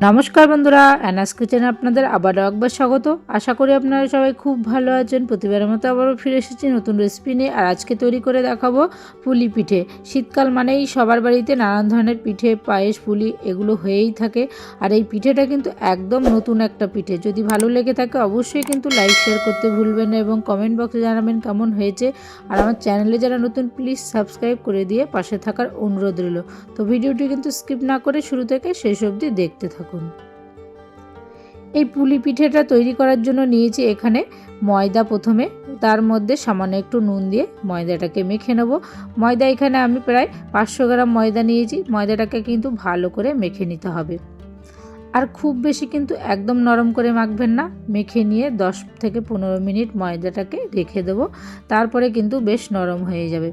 নমস্কার বন্ধুরা অ্যানাস কিচেনে আপনাদের আবারও একবার স্বাগত। আশা করি আপনারা সবাই খুব ভালো আছেন। প্রতিবারের মতো আবারও ফিরে এসেছি নতুন রেসিপি নিয়ে। আর আজকে তৈরি করে দেখাবো পুলি পিঠে। শীতকাল মানেই সবার বাড়িতে নানান ধরনের পিঠে, পায়েস, পুলি এগুলো হয়েই থাকে। আর এই পিঠেটা কিন্তু একদম নতুন একটা পিঠে। যদি ভালো লেগে থাকে অবশ্যই কিন্তু লাইক শেয়ার করতে ভুলবেন না এবং কমেন্ট বক্সে জানাবেন কেমন হয়েছে। আর আমার চ্যানেলে যারা নতুন প্লিজ সাবস্ক্রাইব করে দিয়ে পাশে থাকার অনুরোধ রইল। তো ভিডিওটি কিন্তু স্কিপ না করে শুরু থেকে শেষ অবধি দেখতে থাকুন। এই পুলি পিঠেটা তৈরি করার জন্য নিয়েছি এখানে ময়দা প্রথমে। তার মধ্যে সামান্য একটু নুন দিয়ে ময়দাটাকে মেখে নেব। ময়দা এখানে আমি প্রায় পাঁচশো গ্রাম ময়দা নিয়েছি। ময়দাটাকে কিন্তু ভালো করে মেখে নিতে হবে। আর খুব বেশি কিন্তু একদম নরম করে মাখবেন না। মেখে নিয়ে 10 থেকে পনেরো মিনিট ময়দাটাকে রেখে দেবো। তারপরে কিন্তু বেশ নরম হয়ে যাবে।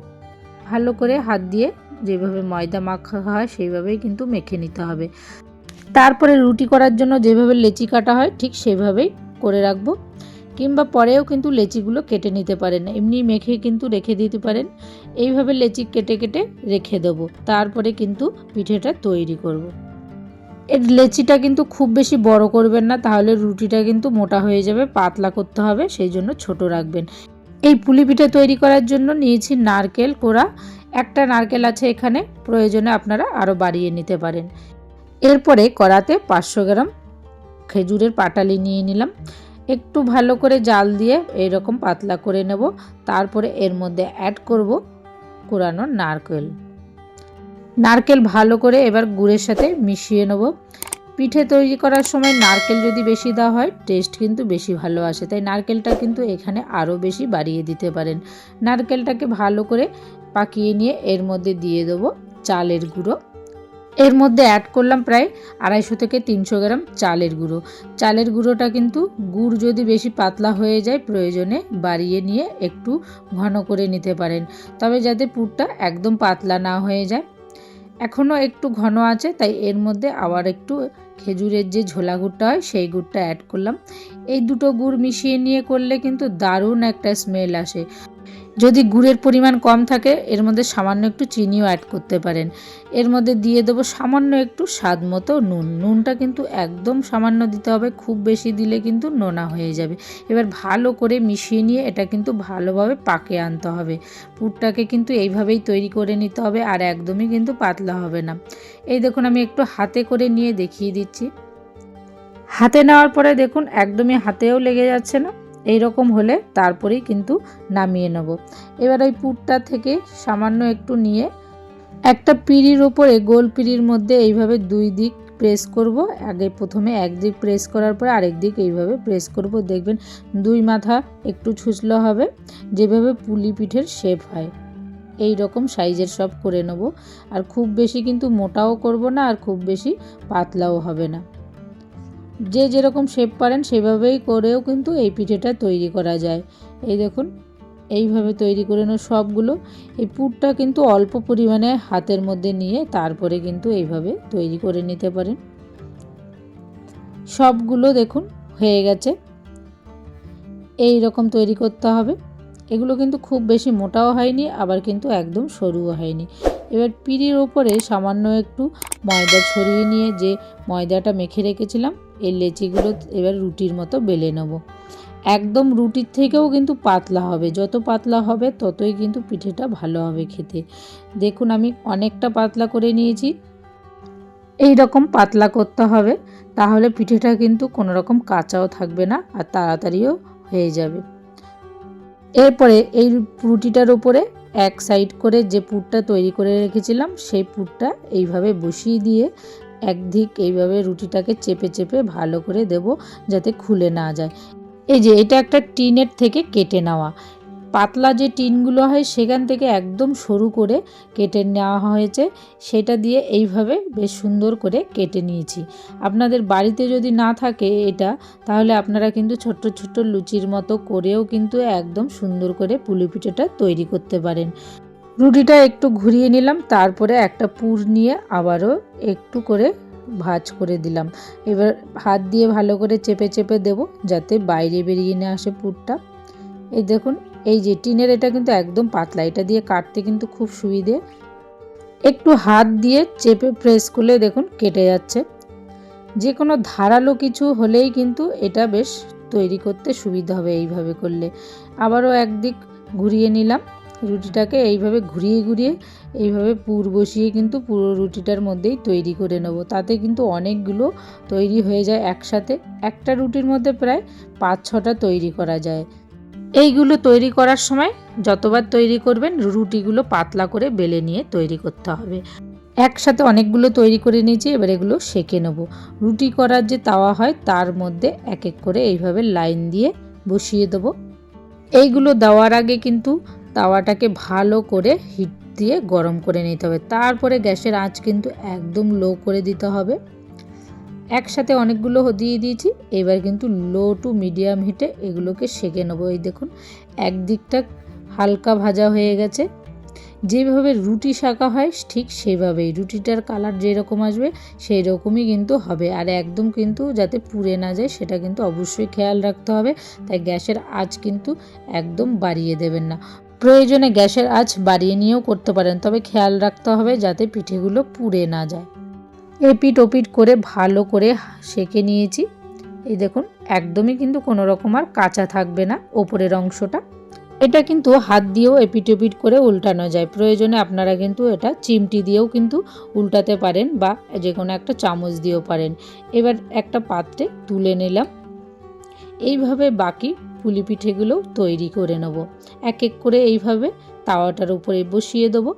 ভালো করে হাত দিয়ে যেভাবে ময়দা মাখা হয় সেইভাবেই কিন্তু মেখে নিতে হবে। তারপরে রুটি করার জন্য যেভাবে লেচি কাটা হয়, ঠিক সেভাবেই করে রাখব। কিংবা পরেও কিন্তু লেচিগুলো কেটে নিতে পারেন, এমনি মেখে কিন্তু রেখে দিতে পারেন। এইভাবে লেচি কেটে কেটে রেখে দেবো, তারপরে কিন্তু পিঠেটা তৈরি করব। এর লেচিটা কিন্তু খুব বেশি বড় করবেন না, তাহলে রুটিটা কিন্তু মোটা হয়ে যাবে, পাতলা করতে হবে, সেই জন্য ছোট রাখবেন। এই পুলি পিঠে তৈরি করার জন্য নিয়েছি নারকেল কোড়া। একটা নারকেল আছে এখানে, প্রয়োজনে আপনারা আরও বাড়িয়ে নিতে পারেন। এরপরে কড়াতে পাঁচশো গ্রাম খেজুরের পাটালি নিয়ে নিলাম। একটু ভালো করে জাল দিয়ে এরকম পাতলা করে নেব। তারপরে এর মধ্যে অ্যাড করব কোরানো নারকেল। নারকেল ভালো করে এবার গুড়ের সাথে মিশিয়ে নেব। পিঠে তৈরি করার সময় নারকেল যদি বেশি দেওয়া হয় টেস্ট কিন্তু বেশি ভালো আসে। তাই নারকেলটা কিন্তু এখানে আরও বেশি বাড়িয়ে দিতে পারেন। নারকেলটাকে ভালো করে পাকিয়ে নিয়ে এর মধ্যে দিয়ে দেবো চালের গুঁড়ো। এর মধ্যে অ্যাড করলাম প্রায় আড়াইশো থেকে তিনশো গ্রাম চালের গুঁড়ো। চালের গুঁড়োটা কিন্তু গুড় যদি বেশি পাতলা হয়ে যায়, প্রয়োজনে বাড়িয়ে নিয়ে একটু ঘন করে নিতে পারেন। তবে যাতে পুরটা একদম পাতলা না হয়ে যায়। এখনও একটু ঘন আছে, তাই এর মধ্যে আবার একটু খেজুরের যে ঝোলা গুড়টা হয়, সেই গুড়টা অ্যাড করলাম। এই দুটো গুড় মিশিয়ে নিয়ে করলে কিন্তু দারুণ একটা স্মেল আসে। যদি গুড়ের পরিমাণ কম থাকে, এর মধ্যে সামান্য একটু চিনিও অ্যাড করতে পারেন। এর মধ্যে দিয়ে দেবো সামান্য একটু স্বাদ মতো নুন। নুনটা কিন্তু একদম সামান্য দিতে হবে, খুব বেশি দিলে কিন্তু নোনা হয়ে যাবে। এবার ভালো করে মিশিয়ে নিয়ে এটা কিন্তু ভালোভাবে পাকে আনতে হবে। পুরটাকে কিন্তু এইভাবেই তৈরি করে নিতে হবে আর একদমই কিন্তু পাতলা হবে না। এই দেখুন, আমি একটু হাতে করে নিয়ে দেখিয়ে দিচ্ছি। হাতে নেওয়ার পরে দেখুন, একদমই হাতেও লেগে যাচ্ছে না। এই রকম হলে তারপরেই কিন্তু নামিয়ে নেব। এবার ওই পুরটা থেকে সামান্য একটু নিয়ে একটা পিঁড়ির ওপরে গোল পিঁড়ির মধ্যে এইভাবে দুই দিক প্রেস করব। আগে প্রথমে একদিক প্রেস করার পরে আরেক দিক এইভাবে প্রেস করব। দেখবেন দুই মাথা একটু ছুঁচলো হবে, যেভাবে পুলি পিঠের শেপ হয়। এই রকম সাইজের সব করে নেব। আর খুব বেশি কিন্তু মোটাও করব না, আর খুব বেশি পাতলাও হবে না। যে যেরকম শেপ পারেন সেভাবেই করেও কিন্তু এই পিঠেটা তৈরি করা যায়। এই দেখুন, এইভাবে তৈরি করে নেব সবগুলো। এই পুরটা কিন্তু অল্প পরিমাণে হাতের মধ্যে নিয়ে তারপরে কিন্তু এইভাবে তৈরি করে নিতে পারেন। সবগুলো দেখুন হয়ে গেছে। এই রকম তৈরি করতে হবে। এগুলো কিন্তু খুব বেশি মোটাও হয়নি, আবার কিন্তু একদম সরুও হয়নি। এবার পিঁড়ির ওপরে সামান্য একটু ময়দা ছড়িয়ে নিয়ে যে ময়দাটা মেখে রেখেছিলাম, এই লেচিগুলো এবার রুটির মতো বেলে নেব। একদম রুটির থেকেও কিন্তু পাতলা হবে, যত পাতলা হবে ততই কিন্তু পিঠেটা ভালো হবে খেতে। দেখুন আমি অনেকটা পাতলা করে নিয়েছি। এই রকম পাতলা করতে হবে, তাহলে পিঠেটা কিন্তু কোনো রকম কাঁচাও থাকবে না আর তাড়াতাড়িও হয়ে যাবে। এরপরে এই রুটিটার উপরে এক সাইড করে যে পুরটা তৈরি করে রেখেছিলাম, সেই পুরটা এইভাবে বসিয়ে দিয়ে একদিক এইভাবে রুটিটাকে চেপে চেপে ভালো করে দেব যাতে খুলে না যায়। এই যে, এটা একটা টিনের থেকে কেটে নেওয়া। পাতলা যে টিনগুলো হয় সেখান থেকে একদম সরু করে কেটে নেওয়া হয়েছে। সেটা দিয়ে এইভাবে বেশ সুন্দর করে কেটে নিয়েছি। আপনাদের বাড়িতে যদি না থাকে এটা, তাহলে আপনারা কিন্তু ছোট্ট ছোট্ট লুচির মতো করেও কিন্তু একদম সুন্দর করে পুলি পিঠেটা তৈরি করতে পারেন। রুটিটা একটু ঘুরিয়ে নিলাম, তারপরে একটা পুর নিয়ে আবারও একটু করে ভাজ করে দিলাম। এবার হাত দিয়ে ভালো করে চেপে চেপে দেব, যাতে বাইরে বেরিয়ে না আসে পুরটা। এই দেখুন এই যে টিনের এটা কিন্তু একদম পাতলা, এটা দিয়ে কাটতে কিন্তু খুব সুবিধে। একটু হাত দিয়ে চেপে প্রেস করলে দেখুন কেটে যাচ্ছে। যে কোনো ধারালো কিছু হলেই কিন্তু এটা বেশ তৈরি করতে সুবিধা হবে এইভাবে করলে। আবারও একদিক ঘুরিয়ে নিলাম, রুটিটাকে এইভাবে ঘুরিয়ে ঘুরিয়ে এইভাবে পুর বসিয়ে কিন্তু পুরো রুটিটার মধ্যেই তৈরি করে নেব। তাতে কিন্তু অনেকগুলো তৈরি হয়ে যায় একসাথে। একটা রুটির মধ্যে প্রায় পাঁচ ছটা তৈরি করা যায়। এইগুলো তৈরি করার সময় যতবার তৈরি করবেন, রুটিগুলো পাতলা করে বেলে নিয়ে তৈরি করতে হবে। একসাথে অনেকগুলো তৈরি করে নিয়েছি, এবার এগুলো সেঁকে নেব। রুটি করার যে তাওয়া হয়, তার মধ্যে এক এক করে এইভাবে লাইন দিয়ে বসিয়ে দেবো। এইগুলো দেওয়ার আগে কিন্তু তাওয়াটাকে ভালো করে হিট দিয়ে গরম করে নিতে হবে। তারপরে গ্যাসের আঁচ কিন্তু একদম লো করে দিতে হবে। একসাথে অনেকগুলো দিয়ে দিয়েছি। এবার কিন্তু লো টু মিডিয়াম হিটে এগুলোকে সেঁকে নেব। এই দেখুন, একদিকটা হালকা ভাজা হয়ে গেছে। যেভাবে রুটি শাঁকা হয়, ঠিক সেভাবেই। রুটিটার কালার যেরকম আসবে সেই রকমই কিন্তু হবে। আর একদম কিন্তু যাতে পুড়ে না যায়, সেটা কিন্তু অবশ্যই খেয়াল রাখতে হবে। তাই গ্যাসের আঁচ কিন্তু একদম বাড়িয়ে দেবেন না। প্রয়োজনে গ্যাসের আঁচ বাড়িয়ে নিয়েও করতে পারেন, তবে খেয়াল রাখতে হবে যাতে পিঠেগুলো পুড়ে না যায়। এপিট ওপিট করে ভালো করে সেঁকে নিয়েছি। এই দেখুন, একদমই কিন্তু কোনো রকম আর কাঁচা থাকবে না ওপরের অংশটা। এটা কিন্তু হাত দিয়েও এপিট ওপিট করে উল্টানো যায়। প্রয়োজনে আপনারা কিন্তু এটা চিমটি দিয়েও কিন্তু উল্টাতে পারেন বা যে কোনো একটা চামচ দিয়েও পারেন। এবার একটা পাত্রে তুলে নিলাম। এইভাবে বাকি পুলি পিঠেগুলো তৈরি করে নেব। এক এক করে এইভাবে তাওয়াটার উপরে বসিয়ে দেবো।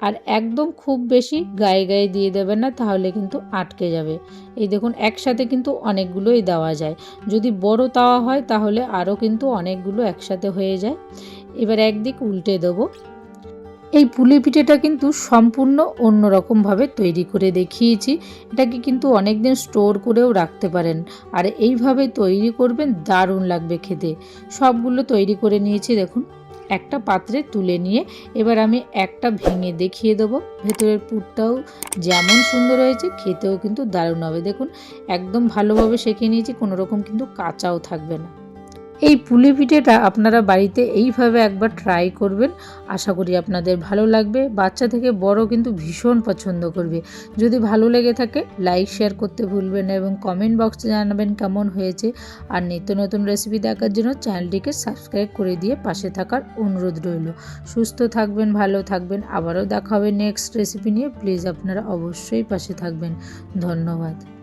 আর একদম খুব বেশি গায়ে গায়ে দিয়ে দেবেন না, তাহলে কিন্তু আটকে যাবে। এই দেখুন, একসাথে কিন্তু অনেকগুলোই দেওয়া যায়। যদি বড় তাওয়া হয়, তাহলে আরও কিন্তু অনেকগুলো একসাথে হয়ে যায়। এবার একদিক উল্টে দেবো। এই পুলি পিঠেটা কিন্তু সম্পূর্ণ অন্যরকমভাবে তৈরি করে দেখিয়েছি। এটাকে কিন্তু অনেক দিন স্টোর করেও রাখতে পারেন। আর এইভাবে তৈরি করবেন, দারুণ লাগবে খেতে। সবগুলো তৈরি করে নিয়েছি, দেখুন। একটা পাত্রে তুলে নিয়ে এবার আমি একটা ভেঙে দেখিয়ে দেবো। ভেতরের পুরটাও যেমন সুন্দর হয়েছে, খেতেও কিন্তু দারুণ হবে। দেখুন, একদম ভালোভাবে শেখে নিয়েছি, কোনো রকম কিন্তু কাঁচাও থাকবে না। এই পুলি পিঠেটা আপনারা বাড়িতে এইভাবে একবার ট্রাই করবেন। আশা করি আপনাদের ভালো লাগবে। বাচ্চা থেকে বড় কিন্তু ভীষণ পছন্দ করবে। যদি ভালো লেগে থাকে লাইক শেয়ার করতে ভুলবেন না এবং কমেন্ট বক্সে জানাবেন কেমন হয়েছে। আর নিত্য নতুন রেসিপি দেখার জন্য চ্যানেলটিকে সাবস্ক্রাইব করে দিয়ে পাশে থাকার অনুরোধ রইল। সুস্থ থাকবেন, ভালো থাকবেন। আবারও দেখা হবে নেক্সট রেসিপি নিয়ে। প্লিজ আপনারা অবশ্যই পাশে থাকবেন। ধন্যবাদ।